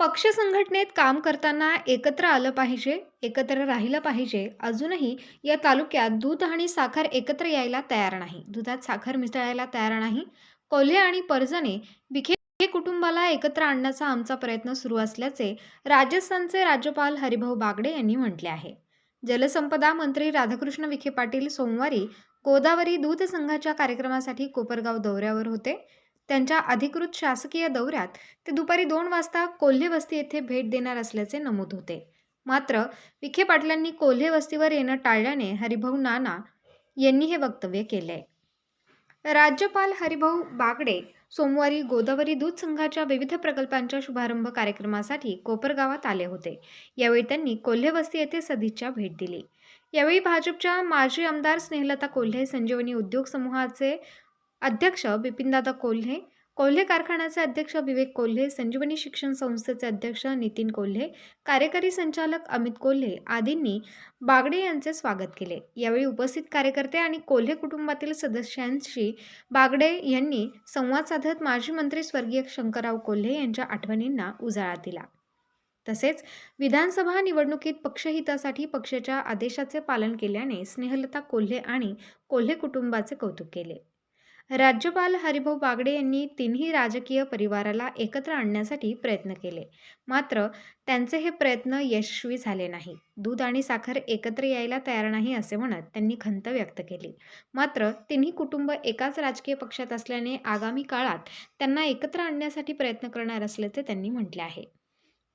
पक्ष संघटनेत काम करताना एकत्र आलं पाहिजे एकत्र राहिलं पाहिजे. अजूनही या तालुक्यात दूध आणि साखर एकत्र यायला तयार नाही. दुधात साखर मिसळायला तयार नाही. कोल्हे आणि पर्जने विखे कुटुंबाला एकत्र आणण्याचा आमचा प्रयत्न सुरू असल्याचे राजस्थानचे राज्यपाल हरिभाऊ बागडे यांनी म्हटले आहे. जलसंपदा मंत्री राधाकृष्ण विखे पाटील सोमवारी गोदावरी दूध संघाच्या कार्यक्रमासाठी कोपरगाव दौऱ्यावर होते. त्यांच्या अधिकृत शासकीय दौऱ्यात ते दुपारी दोन वाजता कोल्हे वस्ती येथे भेट देणार असल्याचे नमूद होते. मात्र विखे पाटलांनी कोल्हे वस्तीवर येणं टाळल्याने हरिभाऊ नाना यांनी हे वक्तव्य केले राज्यपाल हरिभाऊ बागडे सोमवारी गोदावरी दूध संघाच्या विविध प्रकल्पांच्या शुभारंभ कार्यक्रमासाठी कोपरगावात आले होते. यावेळी त्यांनी कोल्हे वस्ती येथे सदिच्छा भेट दिली. यावेळी भाजपच्या माजी आमदार स्नेहलता कोल्हे संजीवनी उद्योग समूहाचे अध्यक्ष बिपिनदादा कोल्हे कोल्हे कारखान्याचे अध्यक्ष विवेक कोल्हे संजीवनी शिक्षण संस्थेचे अध्यक्ष नितीन कोल्हे कार्यकारी संचालक अमित कोल्हे आदींनी बागडे यांचे स्वागत केले. यावेळी उपस्थित कार्यकर्ते आणि कोल्हे कुटुंबातील सदस्यांशी बागडे यांनी संवाद साधत माजी मंत्री स्वर्गीय शंकरराव कोल्हे यांच्या आठवणींना उजाळा दिला. तसेच विधानसभा निवडणुकीत पक्षहितासाठी पक्षाच्या आदेशाचे पालन केल्याने स्नेहलता कोल्हे आणि कोल्हे कुटुंबाचे कौतुक केले. राज्यपाल हरिभाऊ बागडे यांनी तिन्ही राजकीय परिवाराला एकत्र आणण्यासाठी प्रयत्न केले. मात्र त्यांचे हे प्रयत्न यशस्वी झाले नाही. दूध आणि साखर एकत्र यायला तयार नाही असे म्हणत त्यांनी खंत व्यक्त केली. मात्र तिन्ही कुटुंब एकाच राजकीय पक्षात असल्याने आगामी काळात त्यांना एकत्र आणण्यासाठी प्रयत्न करणार असल्याचे त्यांनी म्हटले आहे.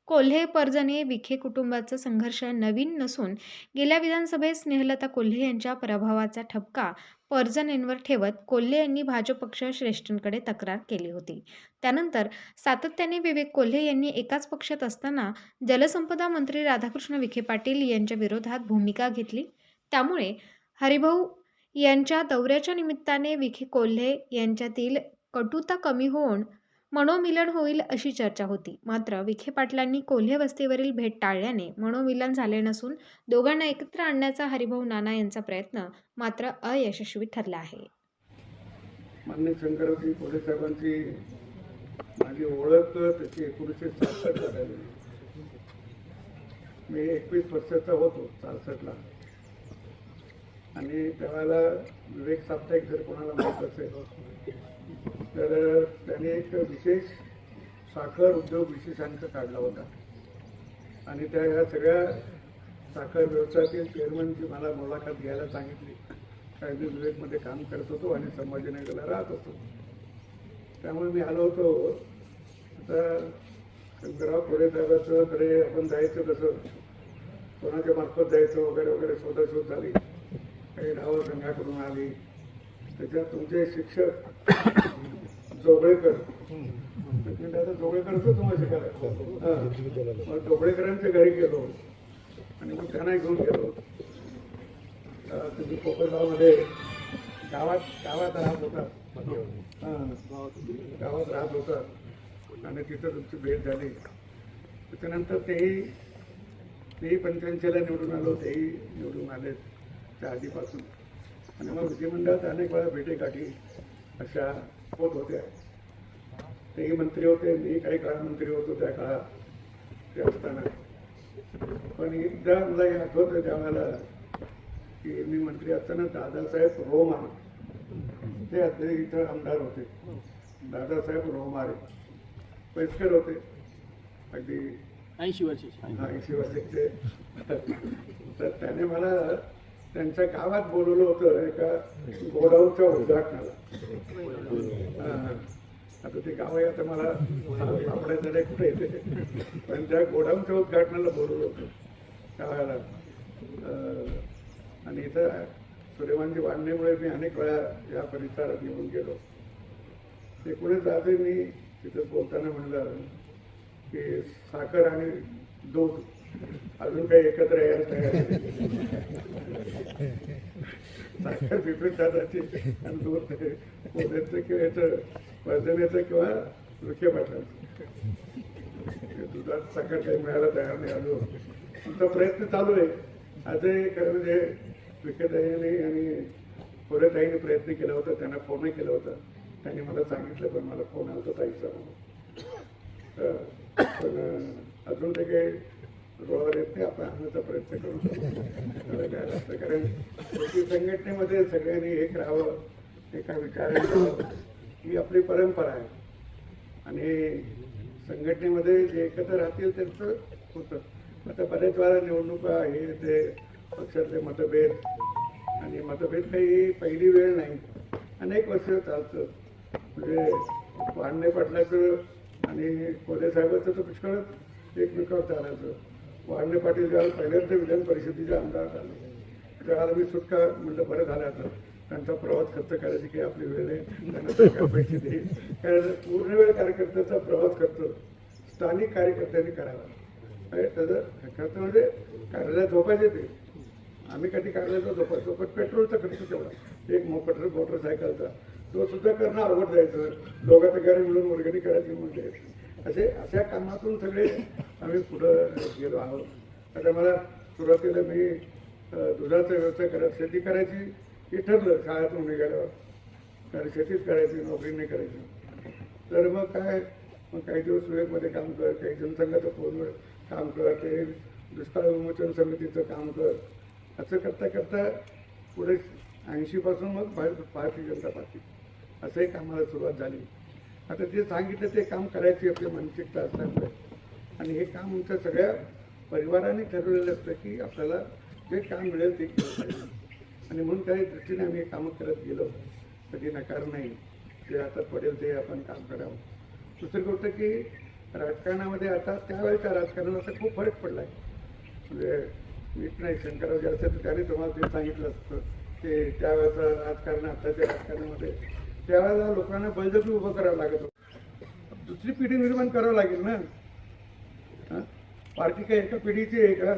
कोल्हे पर्जने विखे कुटुंबाचा संघर्ष नवीन नसून गेल्या विधानसभेत स्नेहलता कोल्हे यांच्या पराभवाचा ठपका पर्जनेंवर ठेवत कोल्हे यांनी भाजप पक्ष श्रेष्ठींकडे तक्रार केली होती. त्यानंतर सातत्याने विवेक कोल्हे यांनी एकाच पक्षात असताना जलसंपदा मंत्री राधाकृष्ण विखे पाटील यांच्या विरोधात भूमिका घेतली. त्यामुळे हरिभाऊ यांच्या दौऱ्याच्या निमित्ताने विखे कोल्हे यांच्यातील कटुता कमी होऊन मनोमिलन होईल अशी चर्चा होती. मात्र विखे पाटलांनी कोल्हे वस्तीवरील भेट टाळल्याने मनोमिलन झाले नसून दोघांना एकत्र आणण्याचा हरिभाऊ नाना यांचा प्रयत्न मात्र अयशस्वी ठरला आहे. मान्य शंकरजी कोल्हे साहेबांची माझी ओळख त्याची एकोणीसशे सहासष्ट झालेली मी एकवीस वर्षाचा होतो सहासष्टला. आणि त्यावेळेला विवेक साप्ताहिक जर कोणाला माहीत असेल तर त्याने एक विशेष साखर उद्योग विशेषांक काढला होता. आणि त्या ह्या सगळ्या साखर व्यवसायातील चेअरमनची मला मुलाखत घ्यायला सांगितली कारण मी विवेकमध्ये काम करत होतो आणि संभाजीनगरला राहत होतो. त्यामुळे मी आलो होतो. आता शंकरराव पुढे साहेबाचं कडे आपण जायचं कसं? कोणाच्या मार्फत जायचं वगैरे वगैरे शोधाशोध झाली. काही नावं संघाकडून आली. त्याच्यात तुमचे शिक्षक जोगळेकर. आता जोगळेकरच तुम्हाला शिकायला हां. मग जोगळेकरांच्या घरी गेलो. आणि मग त्यांना घेऊन गेलो. तुम्ही कोकणगावमध्ये गावात गावात राहत होता. गावात राहत होता. आणि तिथं तुमची भेट झाली. त्याच्यानंतर तेही तेही पंच्याऐंशीला निवडून आलो. तेही निवडून आले. त्या आधीपासून. आणि मग विधिमंडळात अनेक वेळा भेटी गाठी अशा होत होत्या. तेही मंत्री होते मी काही काळ मंत्री होतो त्या काळात ते असताना. पण एकदा मला हे आठवतं त्यावेळेला की मी मंत्री असताना दादासाहेब रोमा ते आता इथं आमदार होते. दादासाहेब रोमारे पैसकर होते. अगदी ऐंशी वर्षाची. ऐंशी वर्षाचे. तर त्याने मला त्यांच्या गावात बोलवलं होतं एका गोडाऊनच्या उद्घाटनाला. आता ते गाव आहे आता मला सापडायचं नाही कुठे. येते पण त्या गोडाऊनच्या उद्घाटनाला बोलवलं होतं. त्यावेळेला आणि इथं सूर्यवंशी वाढण्यामुळे मी अनेक वेळा या परिसरात येऊन गेलो. ते एकूणच जाते मी तिथं बोलताना म्हणलं की साखर आणि दूध अजून काही एकत्र यायला तयार दादाची आणि दूध किंवा याचं वर्धनेचं किंवा विखे पाटलाचं दुधात साखर काही मिळायला तयार नाही आलो. तुमचा प्रयत्न चालू आहे. आजही खरं म्हणजे विखेताईने आणि पोरेताईने प्रयत्न केला होता. त्यांना फोनही केला होता. त्यांनी मला सांगितलं पण मला फोन आला होता ताईचा म्हणून. पण अजून ते काही रोळावर येत नाही आपण आणण्याचा प्रयत्न करू शकतो. काय असतं? कारण शेती संघटनेमध्ये सगळ्यांनी एक राहावं एका विचाराने ही आपली परंपरा आहे. आणि संघटनेमध्ये जे एकत्र राहतील त्यांचं होतं. आता बऱ्याच वेळा निवडणुका हे ते पक्षातले मतभेद आणि मतभेद काही पहिली वेळ नाही. अनेक वर्ष चालतं. म्हणजे वाढणे पाटलाचं आणि कोले साहेबाचं तर पुष्कळच एकमेकावर चालायचं. वाढणे पाटील ज्यावेळेला पहिल्यांदा विधान परिषदेचे आमदार झाले त्यावेळेला मी सुटका म्हणलं बरं झालं आता त्यांचा प्रवास खर्च करायची काही आपली वेळ आहे त्यांना सरकार पैसे देईल. कारण पूर्ण वेळ कार्यकर्त्याचा प्रवास करतो स्थानिक कार्यकर्त्यांनी करावा. आणि त्याचं खर्च म्हणजे कार्यालयात झोपायचे ते. आम्ही कधी कार्यालयात झोपायचो पण पेट्रोलचा खर्च तेवढा. एक मोटर मोटरसायकलचा. तो सुद्धा करणं अवघड जायचं. दोघांच्या घरी मिळून वर्गणी करायची म्हणजे असे अशा कामातून सगळे आम्ही पुढं गेलो आहोत. आता मला सुरुवातीला मी दुधाचा व्यवसाय करत शेती करायची हे ठरलं शाळेतून निघाल्यावर कारण शेतीच करायची नोकरी नाही करायची. तर मग काय मग काही दिवस सुरेखमध्ये काम कर काही जनसंघाचं फोनवर काम कर ते दुष्काळ विमोचन समितीचं काम कर. असं करता करता पुढे ऐंशीपासून मग भारतीय जनता पार्टी. असंही कामाला सुरुवात झाली. आता जे सांगितलं ते काम करायची आपली मानसिकता असल्यामुळे. आणि हे काम आमच्या सगळ्या परिवाराने ठरवलेलं असतं की आपल्याला जे काम मिळेल ते केलं पाहिजे. आणि म्हणून त्या दृष्टीने आम्ही हे कामं करत गेलो. कधी नकार नाही. जे आता पडेल ते आपण काम करावं. दुसरी गोष्ट की राजकारणामध्ये आता त्यावेळेच्या राजकारणाचा खूप फरक पडला आहे म्हणजे मीच नाही शंकरराव जे असेल तर त्याने तुम्हाला ते सांगितलं असतं की त्यावेळेचं राजकारण आताच्या राजकारणामध्ये त्यावेळेला लोकांना बळजबरी उभं करावं लागत होतं. दुसरी पिढी निर्माण करावं लागेल ना? पार्टी काय एका पिढीची आहे का?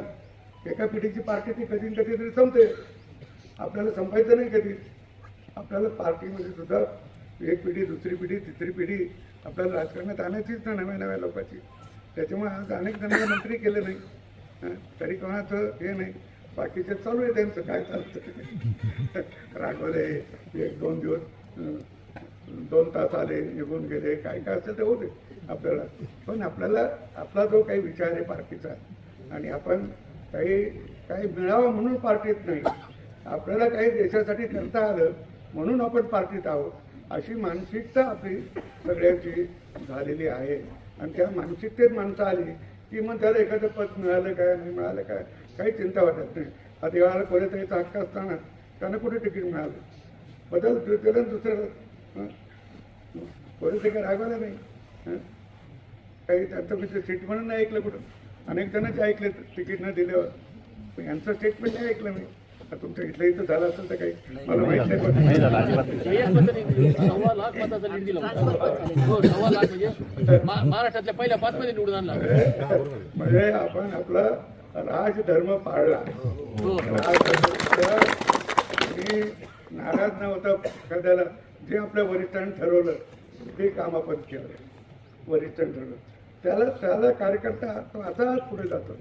एका पिढीची पार्टी ती कधी कधी तरी संपते. आपल्याला संपायचं नाही कधी. आपल्याला पार्टीमध्ये सुद्धा एक पिढी दुसरी पिढी तिसरी पिढी आपल्याला राजकारणात आणायचीच ना नव्या नव्या लोकांची. त्याच्यामुळे आज अनेक जणांना मंत्री केले नाही. तरी कोणाचं हे नाही. बाकीचं चालू आहे त्यांचं. काय चालतं? रागवले एक दोन दिवस दोन तास आले निघून गेले काय काय असेल ते होते आपल्याला. पण आपल्याला आपला जो काही विचार आहे पार्टीचा आणि आपण काही काही मिळावं म्हणून पार्टीत नाही. आपल्याला काही देशासाठी करता आलं म्हणून आपण पार्टीत आहोत अशी मानसिकता आपली सगळ्यांची झालेली आहे. आणि त्या मानसिकतेत माणसं आली की मग त्याला एखादं पद मिळालं काय नाही मिळालं काय काही चिंता वाटत नाही. आता एवढा कोणी हक्क असताना त्यांना कुठे तिकीट मिळालं? बदल त्याला दुसरं हं? कोणी ते काही रागवलं नाही. हं? काही त्यांचं म्हणजे स्टेटमेंट नाही ऐकलं कुठं. अनेक जणांचे ऐकले तिकीट न दिल्यावर. पण यांचं स्टेटमेंट नाही ऐकलं मी. आता तुमच्या इथलं इथं झालं असेल तर काही मला माहीत नाही हो म्हणजे मा- महाराष्ट्रातल्या पहिल्या पाच मध्ये निवडून आणला. म्हणजे आपण आपला राजधर्म पाळला. हो. नाराज न होता एखाद्याला. जे आपल्या वरिष्ठांनी ठरवलं ते काम आपण केलं. वरिष्ठांनी ठरवलं. त्याला त्याला कार्यकर्ता तो असाच पुढे जातो.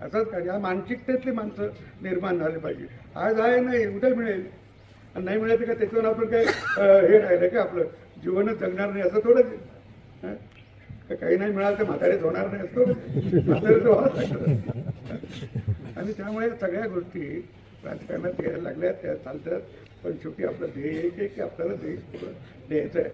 असंच काय या मानसिकतेतली माणसं निर्माण झाली पाहिजे. आज आहे नाही उद्या मिळेल. आणि नाही मिळालं का त्याच्यावर आपण काय हे राहिलं का आपलं? जीवनच जगणार नाही असं थोडंच का काही नाही मिळालं तर म्हातारेच होणार नाही असं म्हातारेच व्हावं लागतं. आणि त्यामुळे सगळ्या गोष्टी राजकारणात यायला लागल्या त्या चालतात. पण शेवटी आपलं ध्येय एक आहे की आपल्याला देश पुढं द्यायचं आहे.